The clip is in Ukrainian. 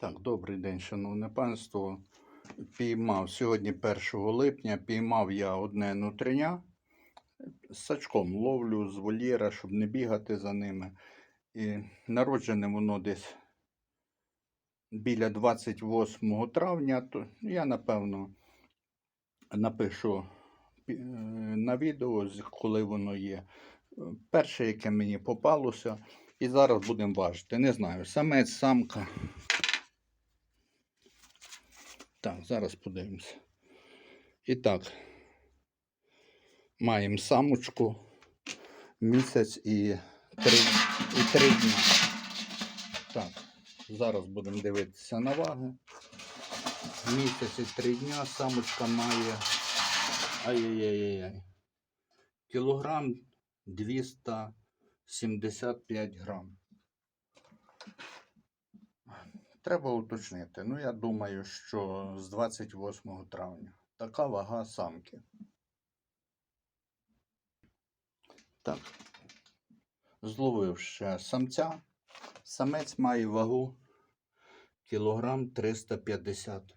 Так, добрий день, шановне панство. Піймав сьогодні 1 липня, піймав я одне нутриня. Сачком ловлю з вольєра, щоб не бігати за ними. І народжене воно десь біля 28 травня. То я напевно напишу е, на відео, коли воно є. Перше, яке мені попалося. І зараз будемо важити. Не знаю, самець, самка. Так, зараз подивимося. І так, маємо самочку місяць і три, і три дні. Так, зараз будемо дивитися на ваги. Місяць і три дня самочка має. Ай-яй-яй-яй. Кілограм 275 грам. Треба уточнити. Ну, я думаю, що з 28 травня. Така вага самки. Так. Зловив ще самця. Самець має вагу кілограм 350